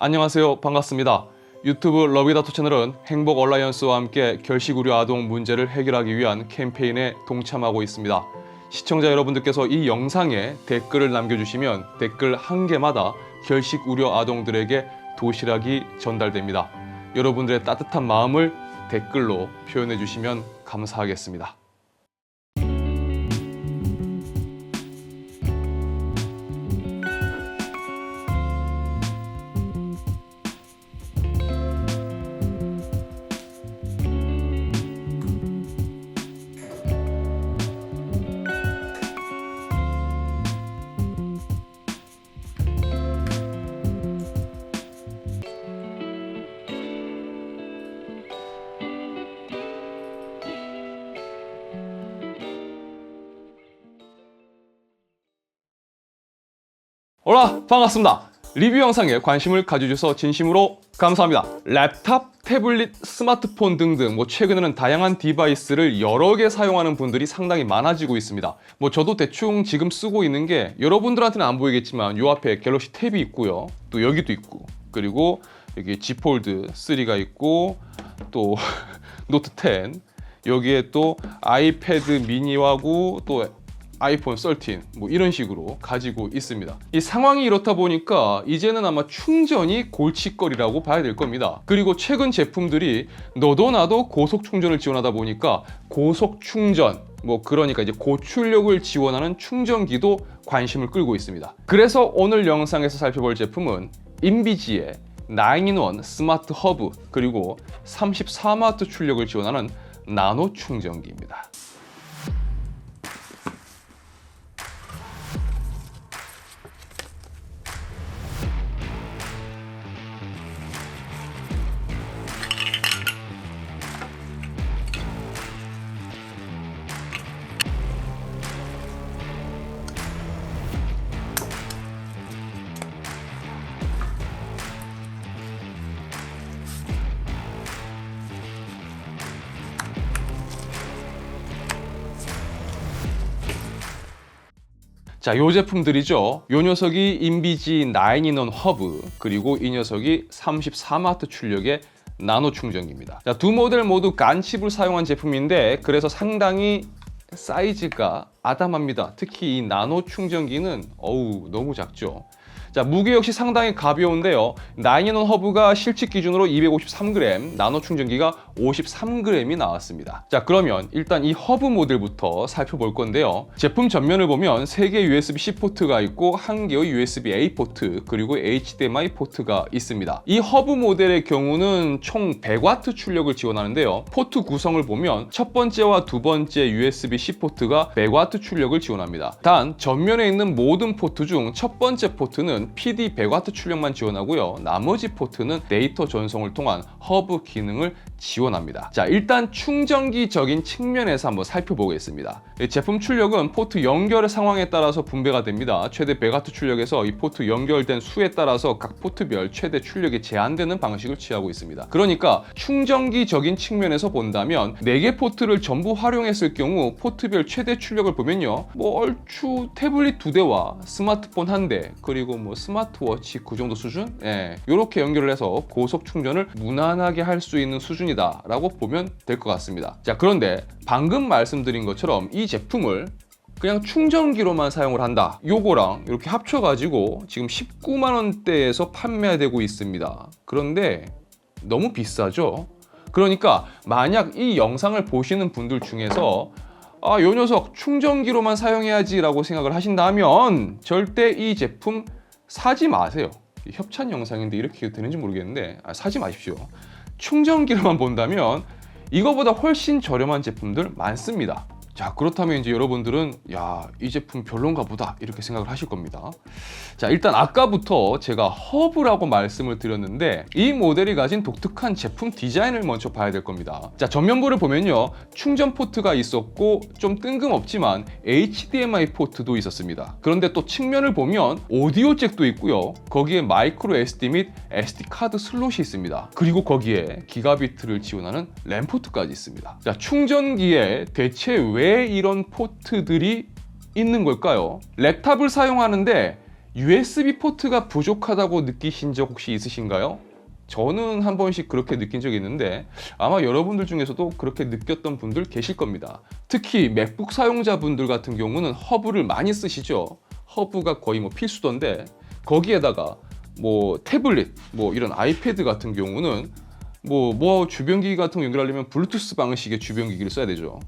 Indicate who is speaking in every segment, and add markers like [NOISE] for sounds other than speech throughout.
Speaker 1: 안녕하세요. 반갑습니다. 유튜브 러비다투 채널은 행복 얼라이언스와 함께 결식 우려 아동 문제를 해결하기 위한 캠페인에 동참하고 있습니다. 시청자 여러분들께서 이 영상에 댓글을 남겨주시면 댓글 한 개마다 결식 우려 아동들에게 도시락이 전달됩니다. 여러분들의 따뜻한 마음을 댓글로 표현해 주시면 감사하겠습니다. 올라 반갑습니다. 리뷰 영상에 관심을 가져주셔서 진심으로 감사합니다. 랩탑, 태블릿, 스마트폰 등등 뭐 최근에는 다양한 디바이스를 여러 개 사용하는 분들이 상당히 많아지고 있습니다. 뭐 저도 대충 지금 쓰고 있는 게 여러분들한테는 안 보이겠지만 요 앞에 갤럭시 탭이 있고요. 또 여기도 있고 그리고 여기 G 폴드 3가 있고 또 [LAUGHS] 노트 10 여기에 또 아이패드 미니하고 또 아이폰 13 뭐 이런 식으로 가지고 있습니다. 이 상황이 이렇다 보니까 이제는 아마 충전이 골칫거리라고 봐야 될 겁니다. 그리고 최근 제품들이 너도 나도 고속 충전을 지원하다 보니까 고속 충전 뭐 그러니까 이제 고출력을 지원하는 충전기도 관심을 끌고 있습니다. 그래서 오늘 영상에서 살펴볼 제품은 인비지의 9in1 스마트 허브 그리고 34와트 출력을 지원하는 나노 충전기입니다. 자, 요 제품들이죠. 요 녀석이 인비지 9인원 허브, 그리고 이 녀석이 34와트 출력의 나노 충전기입니다. 자, 두 모델 모두 간칩을 사용한 제품인데 그래서 상당히 사이즈가 아담합니다. 특히 이 나노 충전기는 어우 너무 작죠. 자, 무게 역시 상당히 가벼운데요. 9인원 허브가 실측 기준으로 253g, 나노 충전기가 53g이 나왔습니다. 자, 그러면 일단 이 허브 모델부터 살펴볼 건데요. 제품 전면을 보면 3개 USB-C 포트가 있고 한 개의 USB-A 포트, 그리고 HDMI 포트가 있습니다. 이 허브 모델의 경우는 총 100W 출력을 지원하는데요. 포트 구성을 보면 첫 번째와 두 번째 USB-C 포트가 100W 출력을 지원합니다. 단 전면에 있는 모든 포트 중 첫 번째 포트는 PD 100W 출력만 지원하고요. 나머지 포트는 데이터 전송을 통한 허브 기능을 지원합니다. 자, 일단 충전기적인 측면에서 한번 살펴보겠습니다. 이 제품 출력은 포트 연결의 상황에 따라서 분배가 됩니다. 최대 100W 출력에서 이 포트 연결된 수에 따라서 각 포트별 최대 출력이 제한되는 방식을 취하고 있습니다. 그러니까 충전기적인 측면에서 본다면 4개 포트를 전부 활용했을 경우 포트별 최대 출력을 보면요. 뭐 얼추 태블릿 두 대와 스마트폰 한 대, 그리고 뭐 스마트워치 그 정도 수준? 예. 이렇게 연결을 해서 고속 충전을 무난하게 할 수 있는 수준이다라고 보면 될 것 같습니다. 자, 그런데 방금 말씀드린 것처럼 이 제품을 그냥 충전기로만 사용을 한다. 요거랑 이렇게 합쳐가지고 지금 19만 원대에서 판매되고 있습니다. 그런데 너무 비싸죠? 그러니까 만약 이 영상을 보시는 분들 중에서 아, 요 녀석 충전기로만 사용해야지라고 생각을 하신다면 절대 이 제품 사지 마세요. 협찬 영상인데 이렇게 되는지 모르겠는데 아, 사지 마십시오. 충전기로만 본다면 이거보다 훨씬 저렴한 제품들 많습니다. 자 그렇다면 이제 여러분들은 야 이 제품 별론가 보다 이렇게 생각을 하실 겁니다. 자 일단 아까부터 제가 허브라고 말씀을 드렸는데 이 모델이 가진 독특한 제품 디자인을 먼저 봐야 될 겁니다. 자 전면부를 보면요 충전 포트가 있었고 좀 뜬금없지만 HDMI 포트도 있었습니다. 그런데 또 측면을 보면 오디오 잭도 있고요. 거기에 마이크로 SD 및 SD 카드 슬롯이 있습니다. 그리고 거기에 기가비트를 지원하는 램 포트까지 있습니다. 자 충전기에 대체 왜 이런 포트들이 있는 걸까요? 랩탑을 사용하는데 USB 포트가 부족하다고 느끼신 적 혹시 있으신가요? 저는 한 번씩 그렇게 느낀 적이 있는데 아마 여러분들 중에서도 그렇게 느꼈던 분들 계실 겁니다. 특히 맥북 사용자분들 같은 경우는 허브를 많이 쓰시죠. 허브가 거의 뭐 필수던데 거기에다가 뭐 태블릿, 뭐 이런 아이패드 같은 경우는 뭐, 뭐 주변기기 같은 거 연결하려면 블루투스 방식의 주변기기를 써야 되죠.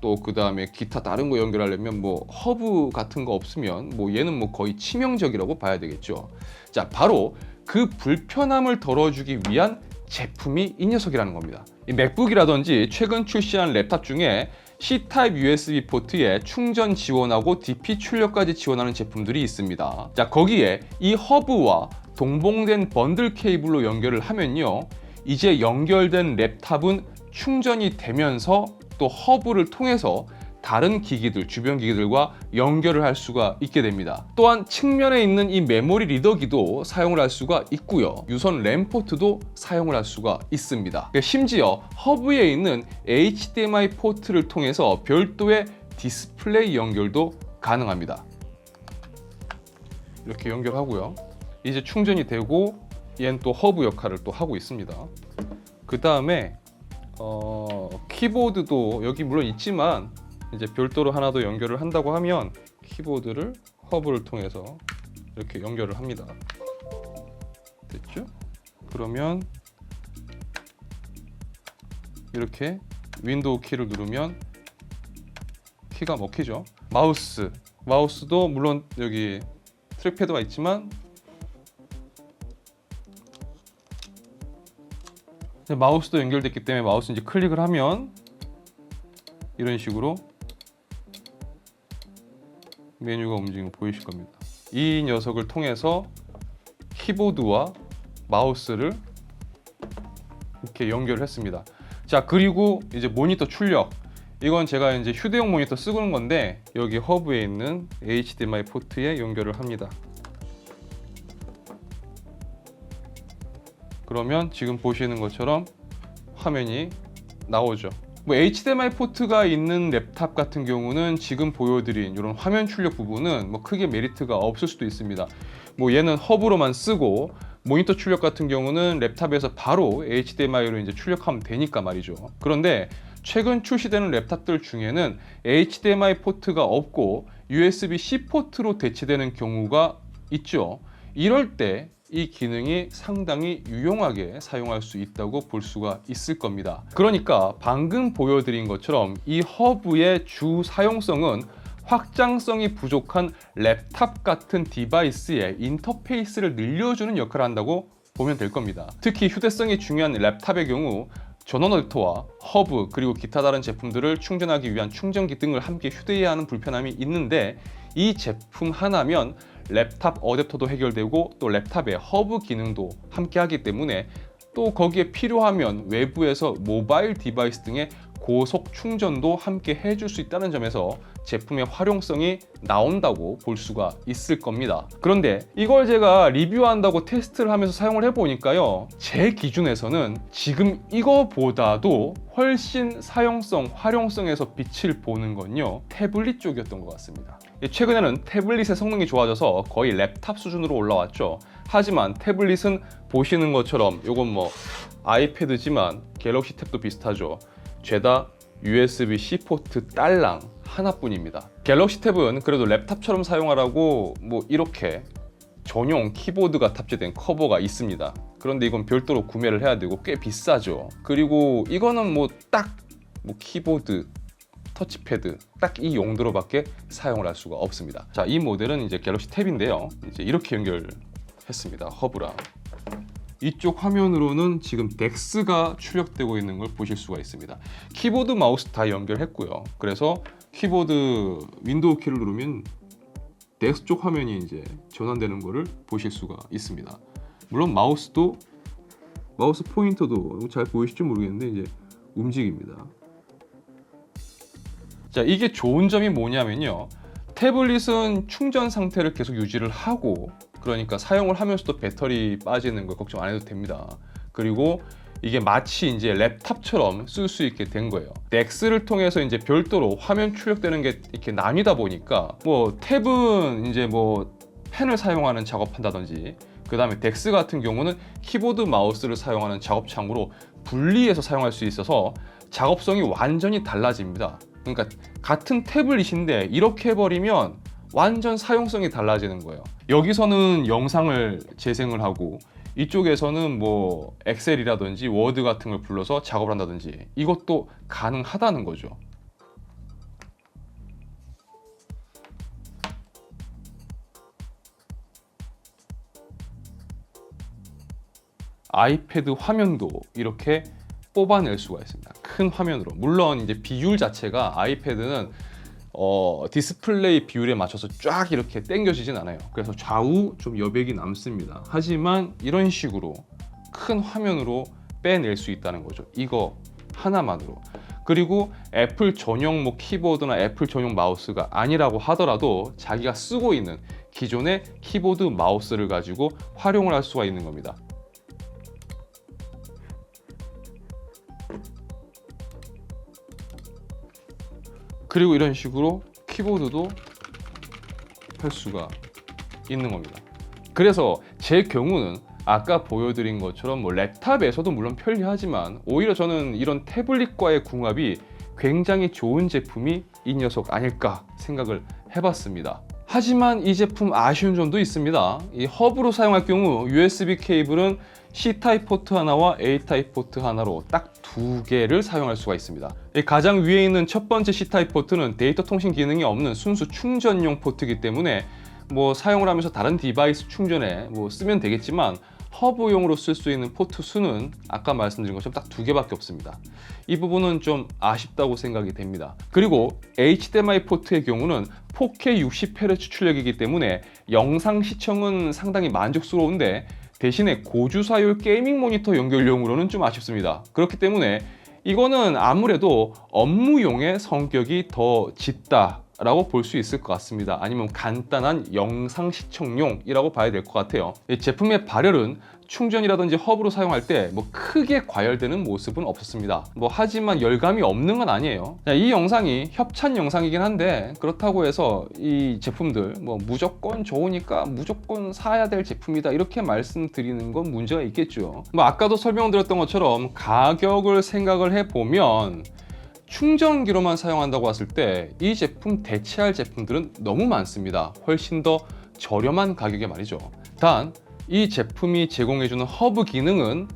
Speaker 1: 또 그 다음에 기타 다른 거 연결하려면 뭐 허브 같은 거 없으면 뭐 얘는 뭐 거의 치명적이라고 봐야 되겠죠. 자, 바로 그 불편함을 덜어주기 위한 제품이 이 녀석이라는 겁니다. 이 맥북이라든지 최근 출시한 랩탑 중에 C-타입 USB 포트에 충전 지원하고 DP 출력까지 지원하는 제품들이 있습니다. 자, 거기에 이 허브와 동봉된 번들 케이블로 연결을 하면요. 이제 연결된 랩탑은 충전이 되면서 또 허브를 통해서 다른 기기들, 주변 기기들과 연결을 할 수가 있게 됩니다. 또한 측면에 있는 이 메모리 리더기도 사용을 할 수가 있고요. 유선 램 포트도 사용을 할 수가 있습니다. 심지어 허브에 있는 HDMI 포트를 통해서 별도의 디스플레이 연결도 가능합니다. 이렇게 연결하고요. 이제 충전이 되고 얘는 또 허브 역할을 또 하고 있습니다. 그 다음에 어, 키보드도 여기 물론 있지만 이제 별도로 하나 더 연결을 한다고 하면 키보드를 허브를 통해서 이렇게 연결을 합니다. 됐죠? 그러면 이렇게 윈도우 키를 누르면 키가 먹히죠. 마우스, 마우스도 물론 여기 트랙패드가 있지만 마우스도 연결됐기 때문에 마우스 이제 클릭을 하면 이런 식으로 메뉴가 움직이는 거 보이실 겁니다. 이 녀석을 통해서 키보드와 마우스를 이렇게 연결을 했습니다. 자, 그리고 이제 모니터 출력. 이건 제가 이제 휴대용 모니터 쓰고 있는 건데 여기 허브에 있는 HDMI 포트에 연결을 합니다. 그러면 지금 보시는 것처럼 화면이 나오죠. 뭐 HDMI 포트가 있는 랩탑 같은 경우는 지금 보여드린 이런 화면 출력 부분은 뭐 크게 메리트가 없을 수도 있습니다. 뭐 얘는 허브로만 쓰고 모니터 출력 같은 경우는 랩탑에서 바로 HDMI로 이제 출력하면 되니까 말이죠. 그런데 최근 출시되는 랩탑들 중에는 HDMI 포트가 없고 USB-C 포트로 대체되는 경우가 있죠. 이럴 때 이 기능이 상당히 유용하게 사용할 수 있다고 볼 수가 있을 겁니다. 그러니까 방금 보여드린 것처럼 이 허브의 주 사용성은 확장성이 부족한 랩탑 같은 디바이스의 인터페이스를 늘려주는 역할을 한다고 보면 될 겁니다. 특히 휴대성이 중요한 랩탑의 경우 전원 어댑터와 허브 그리고 기타 다른 제품들을 충전하기 위한 충전기 등을 함께 휴대해야 하는 불편함이 있는데 이 제품 하나면 랩탑 어댑터도 해결되고 또 랩탑의 허브 기능도 함께 하기 때문에 또 거기에 필요하면 외부에서 모바일 디바이스 등의 고속 충전도 함께 해줄 수 있다는 점에서 제품의 활용성이 나온다고 볼 수가 있을 겁니다. 그런데 이걸 제가 리뷰한다고 테스트를 하면서 사용을 해보니까요. 제 기준에서는 지금 이거보다도 훨씬 사용성, 활용성에서 빛을 보는 건요. 태블릿 쪽이었던 것 같습니다. 최근에는 태블릿의 성능이 좋아져서 거의 랩탑 수준으로 올라왔죠. 하지만 태블릿은 보시는 것처럼 이건 뭐 아이패드지만 갤럭시 탭도 비슷하죠. 죄다 USB-C 포트 딸랑 하나뿐입니다. 갤럭시 탭은 그래도 랩탑처럼 사용하라고 뭐 이렇게 전용 키보드가 탑재된 커버가 있습니다. 그런데 이건 별도로 구매를 해야 되고 꽤 비싸죠. 그리고 이거는 뭐 딱뭐 키보드, 터치패드 딱 이 용도로밖에 사용을 할 수가 없습니다. 자, 이 모델은 이제 갤럭시 탭인데요. 이제 이렇게 연결했습니다. 허브랑. 이쪽 화면으로는 지금 덱스가 출력되고 있는 걸 보실 수가 있습니다. 키보드 마우스 다 연결했고요. 그래서 키보드 윈도우 키를 누르면 덱스 쪽 화면이 이제 전환되는 것을 보실 수가 있습니다. 물론 마우스도 마우스 포인터도 잘 보이실지 모르겠는데 이제 움직입니다. 자, 이게 좋은 점이 뭐냐면요. 태블릿은 충전 상태를 계속 유지를 하고 그러니까 사용을 하면서도 배터리 빠지는 걸 걱정 안 해도 됩니다. 그리고 이게 마치 이제 랩탑처럼 쓸 수 있게 된 거예요. 넥스를 통해서 이제 별도로 화면 출력되는 게 이렇게 나뉘다 보니까 뭐 탭은 이제 뭐 펜을 사용하는 작업한다든지 그 다음에 덱스 같은 경우는 키보드 마우스를 사용하는 작업창으로 분리해서 사용할 수 있어서 작업성이 완전히 달라집니다. 그러니까 같은 태블릿인데 이렇게 해버리면 완전 사용성이 달라지는 거예요. 여기서는 영상을 재생을 하고 이쪽에서는 뭐 엑셀이라든지 워드 같은 걸 불러서 작업을 한다든지 이것도 가능하다는 거죠. 아이패드 화면도 이렇게 뽑아낼 수가 있습니다. 큰 화면으로. 물론 이제 비율 자체가 아이패드는 어, 디스플레이 비율에 맞춰서 쫙 이렇게 당겨지진 않아요. 그래서 좌우 좀 여백이 남습니다. 하지만 이런 식으로 큰 화면으로 빼낼 수 있다는 거죠. 이거 하나만으로. 그리고 애플 전용 뭐 키보드나 애플 전용 마우스가 아니라고 하더라도 자기가 쓰고 있는 기존의 키보드 마우스를 가지고 활용을 할 수가 있는 겁니다. 그리고 이런 식으로 키보드도 할 수가 있는 겁니다. 그래서 제 경우는 아까 보여드린 것처럼 뭐 랩탑에서도 물론 편리하지만 오히려 저는 이런 태블릿과의 궁합이 굉장히 좋은 제품이 이 녀석 아닐까 생각을 해봤습니다. 하지만 이 제품 아쉬운 점도 있습니다. 이 허브로 사용할 경우 USB 케이블은 C 타입 포트 하나와 A 타입 포트 하나로 딱 두 개를 사용할 수가 있습니다. 이 가장 위에 있는 첫 번째 C 타입 포트는 데이터 통신 기능이 없는 순수 충전용 포트이기 때문에 뭐 사용을 하면서 다른 디바이스 충전에 뭐 쓰면 되겠지만 허브용으로 쓸 수 있는 포트 수는 아까 말씀드린 것처럼 딱 두 개밖에 없습니다. 이 부분은 좀 아쉽다고 생각이 됩니다. 그리고 HDMI 포트의 경우는 4K 60Hz 출력이기 때문에 영상 시청은 상당히 만족스러운데 대신에 고주사율 게이밍 모니터 연결용으로는 좀 아쉽습니다. 그렇기 때문에 이거는 아무래도 업무용의 성격이 더 짙다. 라고 볼 수 있을 것 같습니다. 아니면 간단한 영상 시청용이라고 봐야 될 것 같아요. 이 제품의 발열은 충전이라든지 허브로 사용할 때 뭐 크게 과열되는 모습은 없었습니다. 뭐 하지만 열감이 없는 건 아니에요. 자, 이 영상이 협찬 영상이긴 한데 그렇다고 해서 이 제품들 뭐 무조건 좋으니까 무조건 사야 될 제품이다 이렇게 말씀드리는 건 문제가 있겠죠. 뭐 아까도 설명드렸던 것처럼 가격을 생각을 해 보면 충전기로만 사용한다고 했을 때 이 제품 대체할 제품들은 너무 많습니다. 훨씬 더 저렴한 가격에 말이죠. 단, 이 제품이 제공해주는 허브 기능은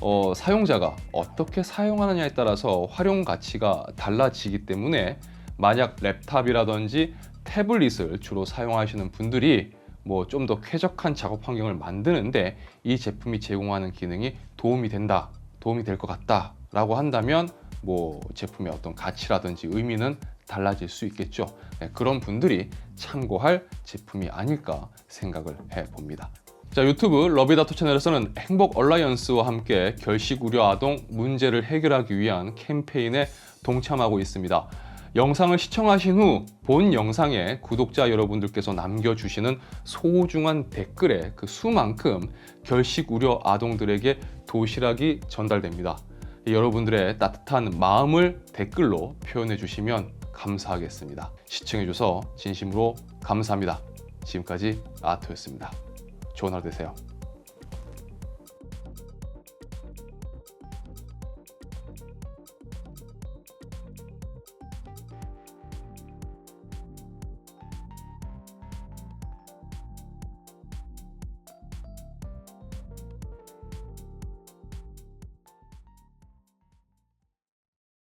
Speaker 1: 어, 사용자가 어떻게 사용하느냐에 따라서 활용 가치가 달라지기 때문에 만약 랩탑이라든지 태블릿을 주로 사용하시는 분들이 뭐 좀 더 쾌적한 작업 환경을 만드는데 이 제품이 제공하는 기능이 도움이 된다, 도움이 될 것 같다 라고 한다면 뭐 제품의 어떤 가치라든지 의미는 달라질 수 있겠죠. 네, 그런 분들이 참고할 제품이 아닐까 생각을 해 봅니다. 자 유튜브 러비다토 채널에서는 행복 얼라이언스와 함께 결식 우려 아동 문제를 해결하기 위한 캠페인에 동참하고 있습니다. 영상을 시청하신 후 본 영상에 구독자 여러분들께서 남겨주시는 소중한 댓글의 그 수만큼 결식 우려 아동들에게 도시락이 전달됩니다. 여러분들의 따뜻한 마음을 댓글로 표현해 주시면 감사하겠습니다. 시청해 주셔서 진심으로 감사합니다. 지금까지 아토였습니다. 좋은 하루 되세요.